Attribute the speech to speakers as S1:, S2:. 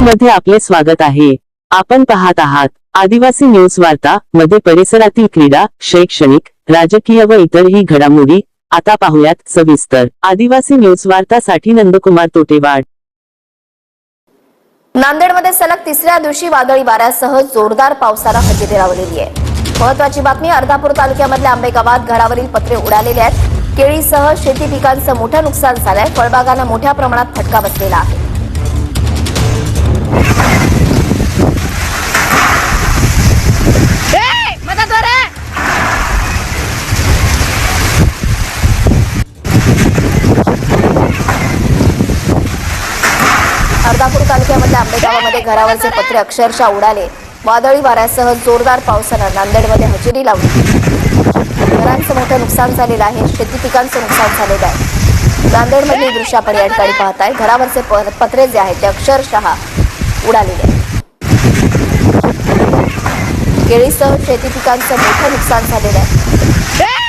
S1: मध्ये आपले स्वागत आहे. आपण पाहत आहात आदिवासी न्यूज वार्ता मध्ये परिसरातील क्रीडा शैक्षणिक राजकीय व इतरही घडामोडी. आता पाहूयात सविस्तर. आदिवासी न्यूज वार्तासाठी नंदकुमार तोटेवाड.
S2: नांदेडमध्ये सलग तिसऱ्या दिवशी वादळी वाऱ्यासह जोरदार पावसाला हजेरी लावलेली आहे. महत्वाची बातमी अर्धापूर तालुक्यामधल्या आंबेगावात घरावरील पत्रे उडालेले आहेत. केळीसह शेती पिकांचं मोठं नुकसान झालंय. फळबागांना मोठ्या प्रमाणात फटका बसलेला आहे. अर्धापूर तालुक्यामधल्या आंबेगावामध्ये घरावरचे पत्रे अक्षरशः उडाले. वादळी वाऱ्यासह जोरदार पावसानं नांदेडमध्ये हजेरी लावली. घरांचं मोठं नुकसान झालेलं आहे. शेती पिकांचं नुकसान झालेलं आहे. नांदेडमध्ये दृश्य आपण या ठिकाणी पाहताय. घरावरचे प- पत्रे जे आहेत ते अक्षरशः उडालेले. आहेत केळीसह शेती पिकांचं मोठं नुकसान झालेलं आहे.